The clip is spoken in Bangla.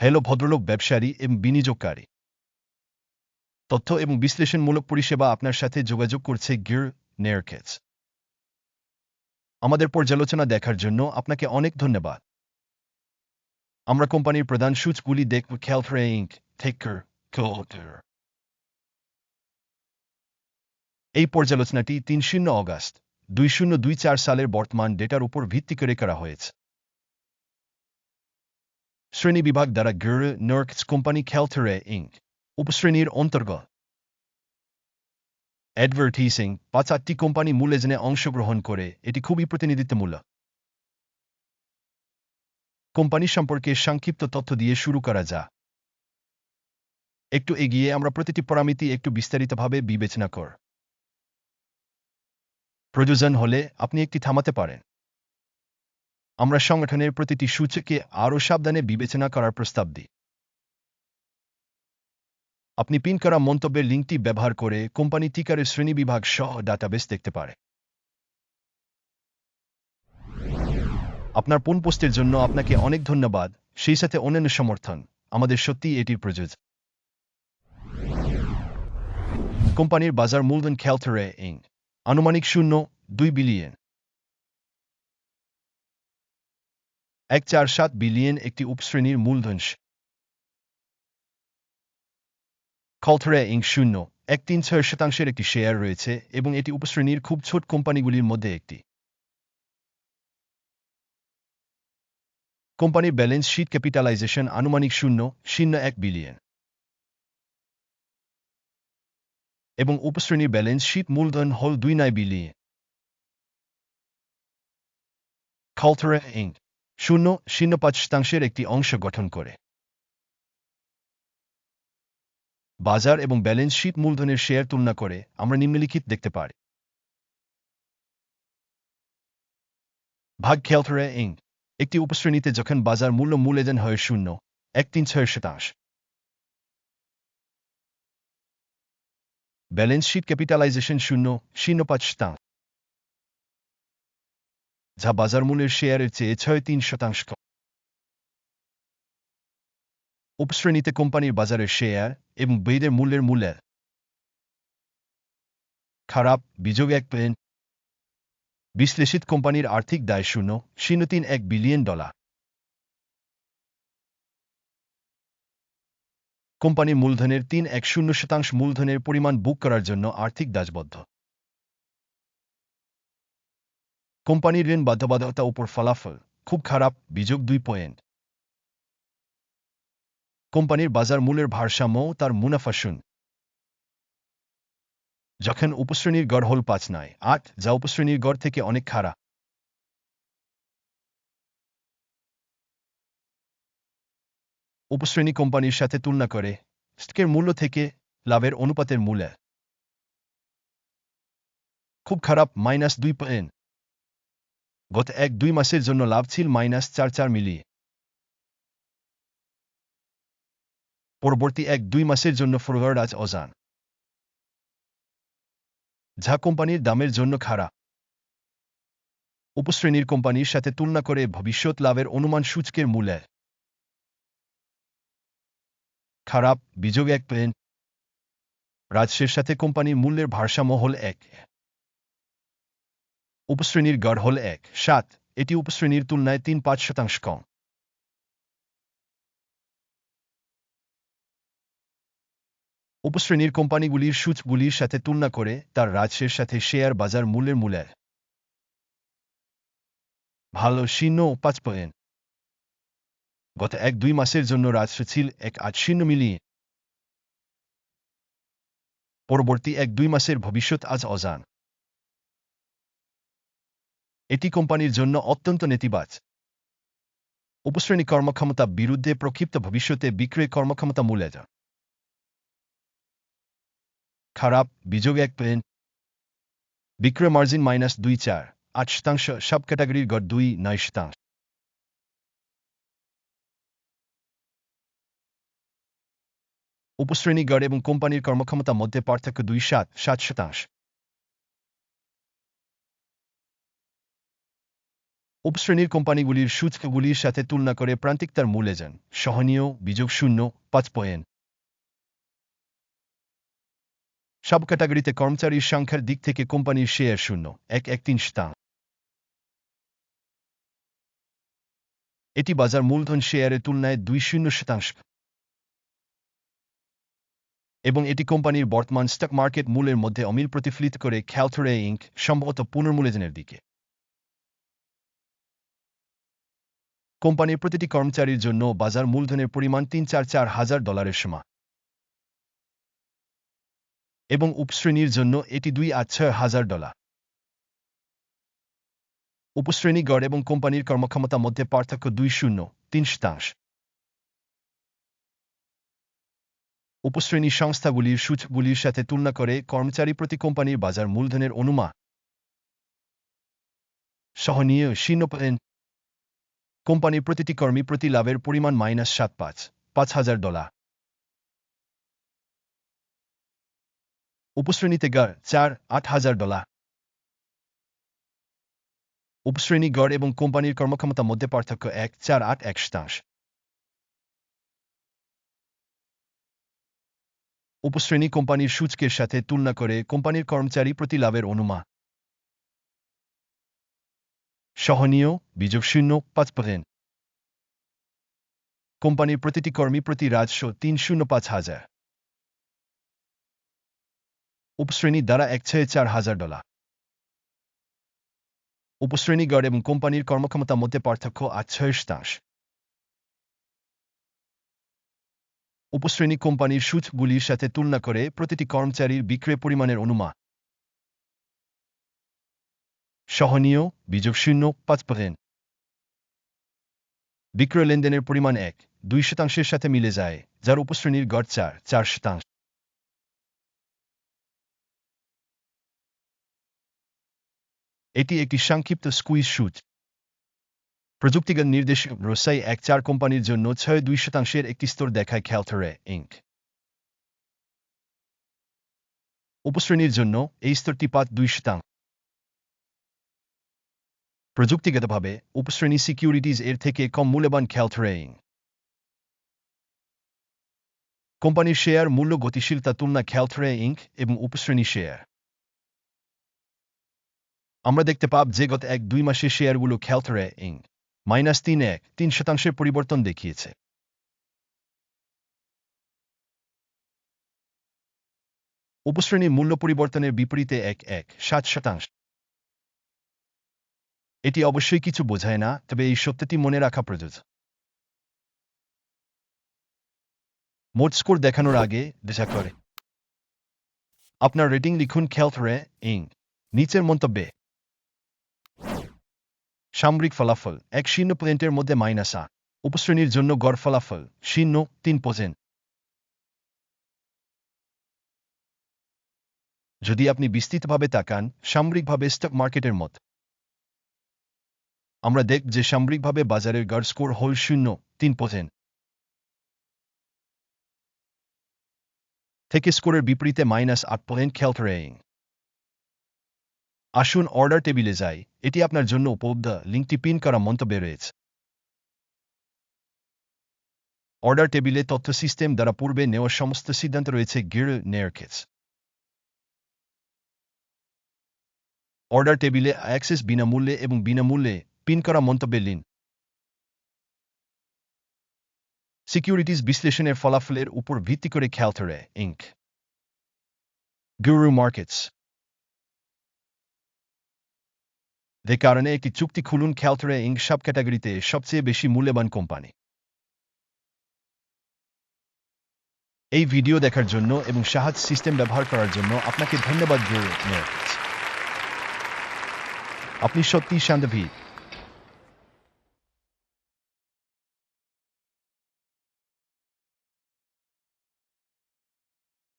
হ্যালো ভদ্রলোক, ব্যবসায়ী এবং বিনিয়োগকারী। তথ্য এবং বিশ্লেষণমূলক পরিষেবা আপনার সাথে যোগাযোগ করছে গির নেয়ারকেটস আমাদের পর্যালোচনা দেখার জন্য আপনাকে অনেক ধন্যবাদ। আমরা কোম্পানির প্রধান সূচগুলি দেখব ক্যালফ্রে ইঙ্ক থেকার এই পর্যালোচনাটি তিন শূন্য অগাস্ট, দুই শূন্য দুই চার সালের বর্তমান ডেটার উপর ভিত্তি করে করা হয়েছে। শ্রেণি বিভাগ দ্বারা গির নার্কস কোম্পানি খেলথরে ইঙ্ক উপশ্রেণীর অন্তর্গত অ্যাডভার্টিসিং পাঁচ আটটি কোম্পানি মূল্যজনে অংশগ্রহণ করে এটি খুবই প্রতিনিধিত্বমূলক কোম্পানি সম্পর্কে সংক্ষিপ্ত তথ্য দিয়ে শুরু করা যা একটু এগিয়ে আমরা প্রতিটি পরামিতি একটু বিস্তারিতভাবে বিবেচনা কর প্রয়োজন হলে আপনি একটি থামাতে পারেন আমরা সংগঠনের প্রতিটি সূচকে আরও সাবধানে বিবেচনা করার প্রস্তাব দিই। আপনি পিন করা মন্তব্যের লিঙ্কটি ব্যবহার করে কোম্পানি টিকারের শ্রেণীবিভাগ সহ ডাটাবেস দেখতে পারে। আপনার পোন পোস্টের জন্য আপনাকে অনেক ধন্যবাদ। সেই সাথে অন্যান্য সমর্থন। আমাদের সত্যি এটির প্রযোজন কোম্পানির বাজার মূলধন খেলথরে ইং আনুমানিক শূন্য, দুই বিলিয়ন। এক চার সাত বিলিয়ন একটি উপশ্রেণীর মূলধন কলথরে ইং শূন্য এক তিন ছয় শতাংশের একটি শেয়ার রয়েছে এবং এটি উপশ্রেণীর খুব ছোট কোম্পানিগুলির মধ্যে একটি কোম্পানির ব্যালেন্স শিট ক্যাপিটালাইজেশন আনুমানিক শূন্য শূন্য এক বিলিয়ন এবং উপশ্রেণীর ব্যালেন্স শিট মূলধন হল দুই নয় বিলিয়ন কলথরে ইং শূন্য শূন্য পাঁচ শতাংশের একটি অংশ গঠন করে। বাজার এবং ব্যালেন্স শিট মূলধনের শেয়ার তুলনা করে আমরা নিম্নলিখিত দেখতে পারি। ভাগ খেলথরে ইং, একটি উপশ্রেণীতে যখন বাজার মূল্য মূল্যজন হয় শূন্য, এক তিন ছয় শতাংশ। ব্যালেন্স শিট ক্যাপিটালাইজেশন শূন্য শূন্য পাঁচ শতাংশ যা বাজার মূল্যের শেয়ারের চেয়ে ছয় তিন শতাংশ উপশ্রেণীতে কোম্পানির বাজারের শেয়ার এবং বেদের মূল্যের মূল্যের খারাপ বিযোগ এক পেন বিশ্লেষিত কোম্পানির আর্থিক দায় শূন্য শূন্য তিন এক বিলিয়ন ডলার। কোম্পানি মূলধনের তিন এক শূন্য শতাংশ মূলধনের পরিমাণ বুক করার জন্য আর্থিক দাসবদ্ধ কোম্পানির ঋণ বাধ্যবাধকতা উপর ফলাফল, খুব খারাপ, বিযোগ দুই পয়েন্ট। কোম্পানির বাজার মূল্যের ভারসাম্য তার মুনাফা শুন যখন উপশ্রেণীর গড় হল পাঁচ নয়, আট, যা উপশ্রেণীর গড় থেকে অনেক খারাপ উপশ্রেণী কোম্পানির সাথে তুলনা করে স্টকের মূল্য থেকে লাভের অনুপাতের মূল্য। খুব খারাপ, মাইনাস দুই পয়েন্ট। গত এক দুই মাসের জন্য লাভ ছিল মাইনাস চার চার মিলিয়ে পরবর্তী এক দুই মাসের জন্য ফরওয়ার্ড আজ অজান। যা কোম্পানির দামের জন্য খারাপ উপশ্রেণীর কোম্পানির সাথে তুলনা করে ভবিষ্যৎ লাভের অনুমান সূচকের মূল্যের খারাপ বিযোগ এক পেন রাজশের সাথে কোম্পানির মূল্যের ভারসাম্য হল এক। উপশ্রেণীর গড় হল এক, সাত, এটি উপশ্রেণীর তুলনায় তিন পাঁচ শতাংশ কম। উপশ্রেণীর কোম্পানিগুলির সূচগুলির সাথে তুলনা করে তার রাজশের সাথে শেয়ার বাজার মূল্যের মূল্যের ভালো শূন্য পাঁচ পয়েন্ট। গত এক দুই মাসের জন্য রাজস্ব ছিল এক আট শূন্য মিলিয়ে পরবর্তী এক দুই মাসের ভবিষ্যৎ আজ অজান। এটি কোম্পানির জন্য অত্যন্ত নেতিবাচ। উপশ্রেণী কর্মক্ষমতা বিরুদ্ধে প্রক্ষিপ্ত ভবিষ্যতে বিক্রয় কর্মক্ষমতা মূল্যে যা। খারাপ বিযোগ এক পেন বিক্রয় মার্জিন মাইনাস দুই চার, আট শতাংশ সব ক্যাটাগরির গড় দুই, নয় শতাংশ। উপশ্রেণী গড় এবং কোম্পানির কর্মক্ষমতা মধ্যে পার্থক্য দুই সাত সাত শতাংশ। উপশ্রেণীর কোম্পানিগুলির সূচকগুলির সাথে তুলনা করে প্রান্তিক তার মূলে যান। সহনীয় বিযোগ শূন্য পাঁচ পয়েন্ট। সব ক্যাটাগরিতে কর্মচারীর সংখ্যার দিক থেকে কোম্পানির শেয়ার শূন্য, এক এক তিন শতাংশ। এটি বাজার মূলধন শেয়ারের তুলনায় দুই শূন্য শতাংশ। এবং এটি কোম্পানির বর্তমান স্টক মার্কেট মূল্যের মধ্যে অমিল প্রতিফলিত করে খ্যালথরে ইঙ্ক সম্ভবত পুনর্মূল্যায়নের দিকে। কোম্পানির প্রতিটি কর্মচারীর জন্য বাজার মূলধনের পরিমাণ তিন চার চার হাজার ডলারের সমান এবং উপশ্রেণীর জন্য এটি দুই আট ছয় হাজার ডলার। উপশ্রেণী গড় এবং কোম্পানির কর্মক্ষমতা মধ্যে পার্থক্য দুই শূন্য, তিন শতাংশ। উপশ্রেণী সংস্থাগুলির সূচকগুলির সাথে তুলনা করে কর্মচারী প্রতি কোম্পানির বাজার মূলধনের অনুমান সহনীয় পয়েন্ট কোম্পানির প্রতিটি কর্মী প্রতি লাভের পরিমাণ মাইনাস সাত পাঁচ পাঁচ হাজার ডলার। উপশ্রেণীতে গড় চার, আট হাজার ডলার। উপশ্রেণী গড় এবং কোম্পানির কর্মক্ষমতা মধ্যে পার্থক্য এক, চার, আট, এক শতাংশ। উপশ্রেণী কোম্পানির সূচকের সাথে তুলনা করে কোম্পানির কর্মচারী প্রতি লাভের অনুমান। সহনীয় বিযোগ শূন্য পাঁচ পার্সেন্ট কোম্পানির প্রতিটি কর্মী প্রতি রাজস্ব তিন শূন্য পাঁচ হাজার। উপশ্রেণী দ্বারা এক ছয় চার হাজার ডলার। উপশ্রেণী গড় এবং কোম্পানির কর্মক্ষমতা মধ্যে পার্থক্য আট ছয় শতাংশ। উপশ্রেণী কোম্পানির সূচকগুলির সাথে তুলনা করে প্রতিটি কর্মচারীর বিক্রয় পরিমাণের অনুমান। সহনীয় বিযোগ শূন্য পাঁচ পার্সেন্ট বিক্রয় লেনদেনের পরিমাণ এক, দুই শতাংশের সাথে মিলে যায়, যার উপশ্রেণীর গড় চার চার শতাংশ। এটি একটি সংক্ষিপ্ত স্কুইজ সুচ প্রযুক্তিগত নির্দেশ রোসাই এক চার কোম্পানির জন্য ছয় দুই শতাংশের একটি স্তর দেখায় খেলথরে ইঙ্ক উপশ্রেণীর জন্য এই স্তরটি পাঁচ দুই শতাংশ। প্রযুক্তিগতভাবে, উপশ্রেণী সিকিউরিটিজ এর থেকে কম মূল্যবান খেলথরে ইঙ্ক কোম্পানির শেয়ার মূল্য গতিশীলতা তুলনা খেলথরে ইঙ্ক এবং উপশ্রেণী শেয়ার। আমরা দেখতে পাব যে গত এক দুই মাসে শেয়ারগুলো খেলথরে ইঙ্ক মাইনাস তিন এক, তিন শতাংশের পরিবর্তন দেখিয়েছে। উপশ্রেণীর মূল্য পরিবর্তনের বিপরীতে এক এক, সাত শতাংশ। এটি অবশ্যই কিছু বোঝায় না তবে এই সত্যটি মনে রাখা প্রযোজ্য। মোট স্কোর দেখানোর আগে দেখা করে আপনার রেটিং লিখুন খেলথরে ইং নিচের মন্তব্যে। সামরিক ফলাফল এক শূন্য পয়েন্টের মধ্যে মাইনাস আট। উপশ্রেণীর জন্য গড় ফলাফল শূন্য তিন পয়েন্ট যদি আপনি বিস্তৃতভাবে তাকান সামরিকভাবে স্টক মার্কেটের মত। আমরা দেখ যে সামরিকভাবে বাজারের গার্ড স্কোর হল শূন্য, তিন পয়েন্ট থেকে স্কোরের বিপরীতে মাইনাস আট পয়েন্ট খেলথরেইং আসুন অর্ডার টেবিলে যাই। এটি আপনার জন্য উপলব্ধ। লিঙ্কটি পিন করা মন্তব্যে রয়েছে। অর্ডার টেবিলে তথ্য সিস্টেম দ্বারা পূর্বে নেওয়া সমস্ত সিদ্ধান্ত রয়েছে গির নেয়ারকেস অর্ডার টেবিলে অ্যাক্সেস বিনামূল্যে এবং বিনামূল্যে পিন করা মন্তব্যে লিন সিকিউরিটিজ বিশ্লেষণের ফলাফলের উপর ভিত্তি করে খেলথরে ইঙ্ক গুরু মার্কেটস। যে কারণে একটি চুক্তি খুলুন খেলথরে ইঙ্ক সব ক্যাটাগরিতে সবচেয়ে বেশি মূল্যবান কোম্পানি। এই ভিডিও দেখার জন্য এবং সাহায্য সিস্টেম ব্যবহার করার জন্য আপনাকে ধন্যবাদ, গুরু আপনি সত্যি শান্তভীত।